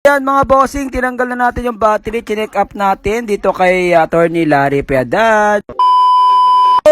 Yan mga bossing, tinanggal na natin yung battery, chinek up natin dito kay uh, Attorney Larry Piedad.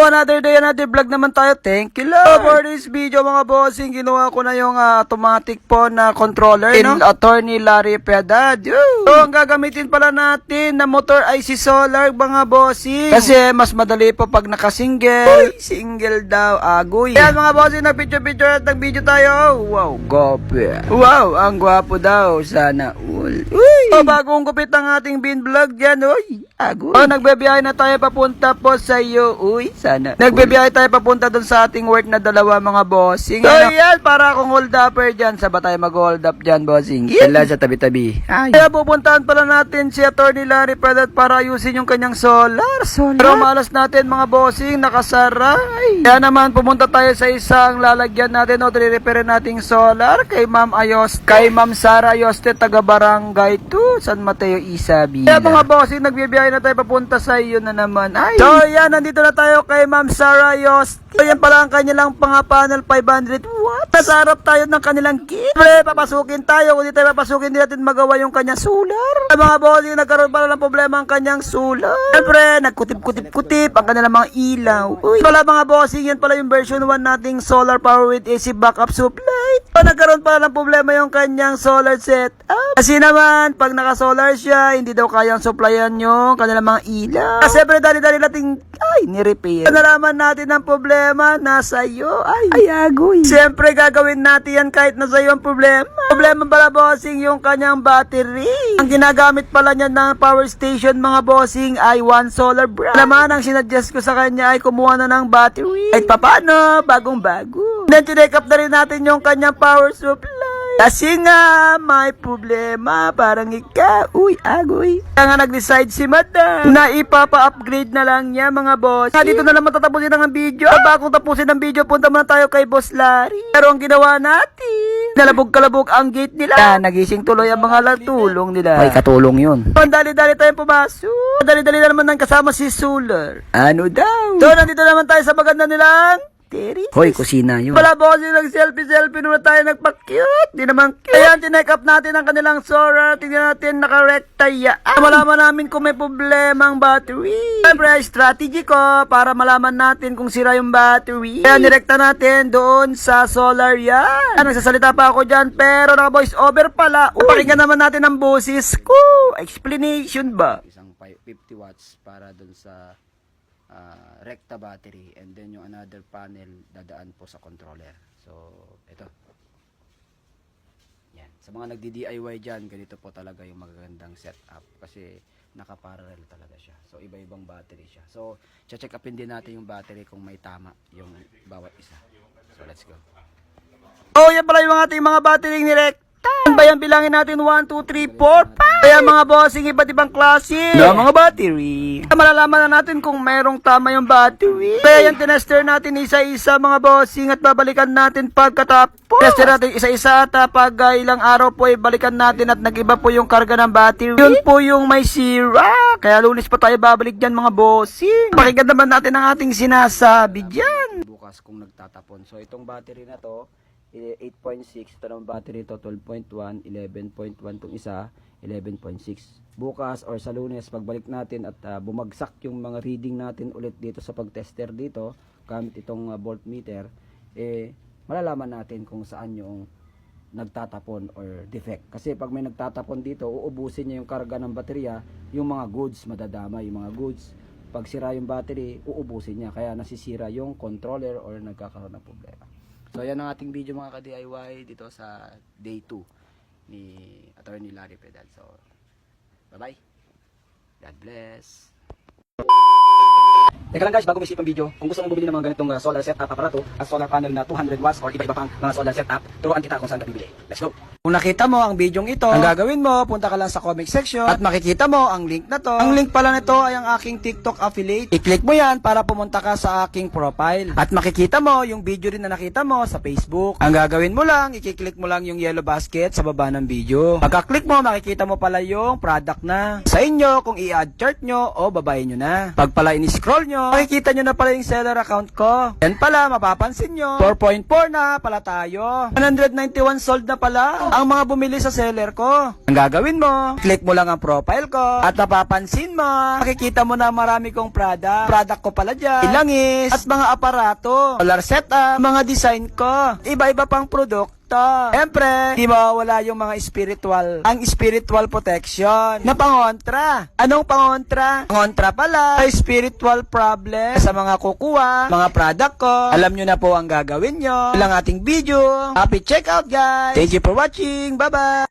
Another day, another vlog naman tayo. Thank you, Lord. For this video, mga bossing, ginawa ko na yung ah, automatic po na controller, no? Attorney Larry Piedad. So, ang gagamitin pala natin na motor ay si Solar, mga bossing. Kasi, mas madali po pag naka-single. Single daw, agoy. Yan, mga bossing, nag-picture-picture at nag-video tayo. Wow, gope. Wow, ang gwapo daw. Sana all. Uy! So, bagong gupit ang ating bin vlog yan, uy. Agoy. So, nagbebiyahe na tayo papunta po sa iyo, uy. Sana. Nagbebiyahe tayo papunta dun sa ating work na dalawa mga bossing. So, yan, para akong hold upper dyan. Saba tayo mag-hold up dyan, bossing. Yan sa tabi-tabi. Ay. Kaya pupuntahan pala natin si Atty. Larry Pradat para ayusin yung kanyang solar. Solar? Pero malas natin mga bossing, nakasaray. Kaya naman, pumunta tayo sa isang lalagyan natin o repair nating solar kay Ma'am Ayos, kay Ma'am Sara Ayoste, taga Barangay 2, San Mateo, Isabela. Kaya mga bossing, nagbibiyahe na tayo papunta sa iyo na naman. Ay. So, yan, nandito na tayo kay Ma'am Sara Ayoste. So, yan pala ang kanilang panga panel 500 watt. Nasa harap tayo ng kanilang kit. Siyempre, papasukin tayo. Kung di tayo papasukin, hindi natin magawa yung kanyang solar. Ay, mga bossing, nagkaroon pala ng problema ang kanyang solar. Siyempre, nagkutip-kutip-kutip ang kanilang mga ilaw. Uy, pala mga bossing, yan pala yung version 1 nating solar power with AC backup supply. So, nagkaroon pala ng problema yung kanyang solar setup. Kasi naman, pag naka-solar siya, hindi daw kayang supplyan yung kanilang mga ilaw. Kasi dali-dali nating, ay, ni-repair. Nalaman natin ang problema, nasa iyo. Ay, ay, agoy. Siyempre, gagawin natin yan kahit nasa iyo ang problema. Problema pala, bossing, yung kanyang battery. Ang ginagamit pala niya ng power station, mga bossing, ay one solar brand. Naman, ang sinadjust ko sa kanya ay kumuha na ng battery. Kahit papano, bagong-bago. Then, chinek up na rin natin yung kanyang power supply. Kasi nga, may problema. Parang ikaw, uy, agoy. Kaya nga nag-decide si madam na ipapa-upgrade na lang niya, mga boss. Nga dito na naman tatapusin ang video. Bago tapusin ang video, punta muna tayo kay Boss Larry. Pero ang ginawa natin, nalabog-kalabog ang gate nila. Yan, nagising tuloy ang mga latulong nila. May katulong yun. Dali-dali tayong pumasok. Dali-dali na naman nang kasama si Suler. Ano daw? So, nandito naman tayo sa maganda nilang Terry. Hoy, kusina yun. Wala boss yung nag-selfie-selfie muna tayo nagpa-cute. Di naman cute. Ayan, tinek up natin ang kanilang Sora. Tingnan natin, nakarekta yan. Malaman namin kung may problema ang battery. Siyempre, strategy ko para malaman natin kung sira yung battery. Kaya nirekta natin doon sa solar yan. Ayan, nagsasalita pa ako dyan, pero naka-voice over pala. Uy, pakinggan naman natin ang boses ko. Explanation ba? isang pi- 50 watts para dun sa ah, recta battery and then yung another panel dadaan po sa controller. So ito. Yan. Sa mga nagdi-DIY dyan ganito po talaga yung magagandang setup kasi nakaparallel talaga siya. So iba-ibang battery siya. So check upin din natin yung battery kung may tama yung bawat isa. So let's go. Oh, yan pala yung ating mga battery nirekta. Ano ba yan? Bilangin natin 1, 2, 3, 4, 5. Kaya mga bossing, iba't ibang klase. Na mga battery. Kaya malalaman na natin kung mayroong tama yung battery. Kaya yan, tinester natin isa-isa mga bossing at babalikan natin pagkatapos. Tester natin isa-isa at ah, pag ah, ilang araw po ay balikan natin at nag-iba po yung karga ng battery. Yun po yung may sira. Kaya lunes pa tayo babalik dyan mga bossing. Pakinggan naman natin ang ating sinasabi dyan. bukas kung nagtatapon. So itong battery na to, eh, 8.6, ito naman battery to 12.1, 11.1 tong isa, 11.6. Bukas or sa lunes, pagbalik natin at ah, bumagsak yung mga reading natin ulit dito sa pagtester dito, gamit itong ah, voltmeter, eh, malalaman natin kung saan yung nagtatapon or defect. Kasi pag may nagtatapon dito, uubusin niya yung karga ng baterya, yung mga goods madadama, yung mga goods. Pag sira yung battery, uubusin niya. Kaya nasisira yung controller or nagkakaroon ng problema. So yan ang ating video mga ka-DIY dito sa day 2 ni Attorney Larry Pedal. So, bye-bye. God bless. Teka lang guys, bago may isip ang video, kung gusto mong bumili ng mga ganitong uh, solar setup aparato at solar panel na 200 watts or iba-iba pang mga solar setup, turuan kita kung saan ka bibili. Let's go! Kung nakita mo ang bidyong ito, ang gagawin mo, punta ka lang sa comment section at makikita mo ang link na to. Ang link pala nito ay ang aking TikTok affiliate. I-click mo yan para pumunta ka sa aking profile. At makikita mo yung video rin na nakita mo sa Facebook. Ang gagawin mo lang, i-click mo lang yung yellow basket sa baba ng video. Pagka-click mo, makikita mo pala yung product na. Sa inyo, kung i-add chart nyo o babayin nyo na. Pag pala in-scroll nyo, makikita nyo na pala yung seller account ko. Yan pala, mapapansin nyo. 4.4 na pala tayo. 191 sold na pala. ang mga bumili sa seller ko. Ang gagawin mo, click mo lang ang profile ko at napapansin mo, makikita mo na marami kong product. Product ko pala dyan, ilangis, at mga aparato, solar setup, mga design ko, iba-iba pang produkto. Siyempre, di mawawala yung mga spiritual, ang spiritual protection na pangontra. Anong pangontra? Pangontra pala sa spiritual problem sa mga kukuha, mga product ko. Alam nyo na po ang gagawin nyo. Ilang ating video. Happy checkout guys! Thank you for watching. Bye-bye!